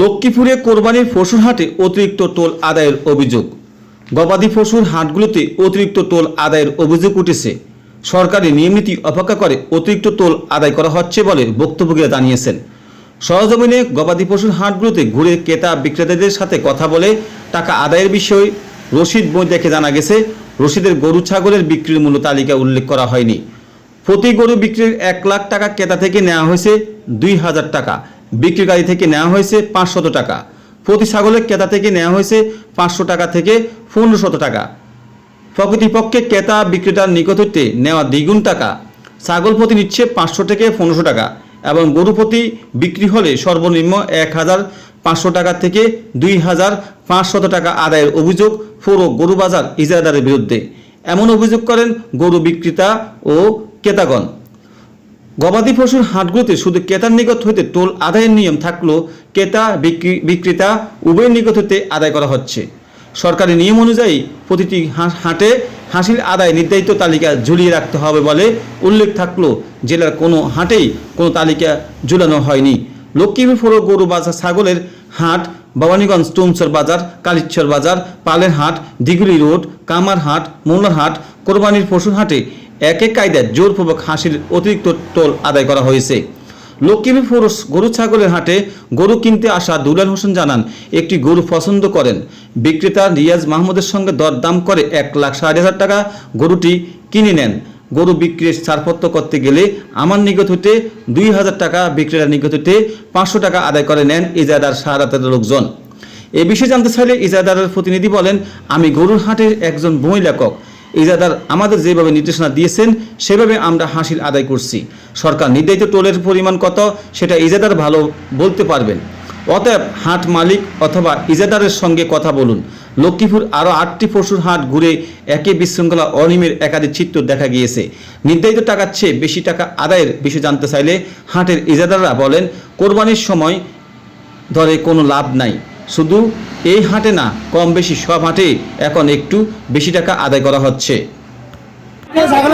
লক্ষ্মীপুরে কোরবানির পশুর হাটে অতিরিক্ত টোল আদায়ের অভিযোগ। গবাদি পশুর হাটগুলোতে অতিরিক্ত টোল আদায়ের অভিযোগ উঠেছে। সরকারি নিয়মনীতি অপেক্ষা করে অতিরিক্ত টোল আদায় করা হচ্ছে বলে বক্তব্যরা জানিয়েছেন। সরজমিনে গবাদি পশুর হাটগুলোতে ঘুরে ক্রেতা বিক্রেতাদের সাথে কথা বলে টাকা আদায়ের বিষয়ে রসিদ বই দেখে জানা গেছে রসিদের গরু ছাগলের বিক্রির মূল্য তালিকা উল্লেখ করা হয়নি। প্রতি গরু বিক্রির এক লাখ টাকা ক্রেতা থেকে নেওয়া হয়েছে দুই হাজার টাকা। বিক্রিকারী থেকে নেওয়া হয়েছে পাঁচশত টাকা। প্রতি ছাগলের ক্রেতা থেকে নেওয়া হয়েছে পাঁচশো টাকা থেকে পনেরোশত টাকা। প্রকৃতিপক্ষে ক্রেতা বিক্রেতার নিকট হইতে নেওয়া দ্বিগুণ টাকা। ছাগল প্রতি নিচ্ছে পাঁচশো থেকে পনেরোশো টাকা এবং গরু প্রতি বিক্রি হলে সর্বনিম্ন এক হাজার পাঁচশো টাকা থেকে দুই হাজার পাঁচশত টাকা আদায়ের অভিযোগ পুরো গরু বাজার ইজারাদারের বিরুদ্ধে। এমন অভিযোগ করেন গরু বিক্রেতা ও ক্রেতাগণ। গবাদি পশুর হাটগুলোতে শুধু ক্রেতার নিকট হইতে টোল আদায়ের নিয়ম থাকলেও ক্রেতা, বিক্রি- বিক্রেতা উভয়ের নিকট হইতে আদায় করা হচ্ছে। সরকারি নিয়ম অনুযায়ী প্রতিটি হাটে হাসির আদায় নির্ধারিত তালিকা ঝুলিয়ে রাখতে হবে বলে উল্লেখ থাকলেও জেলার কোনো হাটেই কোনো তালিকা ঝুলানো হয়নি। লক্ষ্মীপুর পুরো গরু বাজার ছাগলের হাট, ভবানীগঞ্জ টুমসর বাজার, কালিচ্ছর বাজার, পালের হাট দিগুলি রোড, কামার হাট, মোল্লার হাট, কোরবানির পশুর হাটে এক এক কায়দায় জোরপূর্বক হাসির অতিরিক্ত টোল আদায় করা হয়েছে। লক্ষ্মীপুর গরু ছাগলের হাটে গরু কিনতে আসা দুলাল হোসেন জানান, একটি গরু পছন্দ করেন। বিক্রেতা রিয়াজ মাহমুদের সঙ্গে দরদাম করে এক লাখ ষাট হাজার টাকা গরুটি কিনে নেন। গরু বিক্রির ছাড়পত্র করতে গেলে আমার নিকট হতে দুই হাজার টাকা, বিক্রেতার নিকট হতে পাঁচশো টাকা আদায় করে নেন ইজাদার সারাতের লোকজন। এ বিষয়ে জানতে চাইলে ইজাদারের প্রতিনিধি বলেন, আমি গরুর হাটের একজন বই লেখক। ইজাদার আমাদের যেভাবে নির্দেশনা দিয়েছেন, সেভাবে আমরা হাসিল আদায় করছি। সরকার নির্ধারিত টোলের পরিমাণ কত, সেটা ইজাদার ভালো বলতে পারবেন। অতএব হাট মালিক অথবা ইজাদারের সঙ্গে কথা বলুন। লক্ষ্মীপুর আরও আটটি পশুর হাট ঘুরে একে বিশৃঙ্খলা অনিমের একাধিক চিত্র দেখা গিয়েছে। নির্ধারিত টাকার চেয়ে বেশি টাকা আদায়ের বিষয়ে জানতে চাইলে হাটের ইজাদাররা বলেন, কোরবানির সময় ধরে কোনো লাভ নাই। শুধু এই হাটে না কম বেশি সব হাটে এখন একটু বেশি টাকা আদায় করা হচ্ছে। ছাগল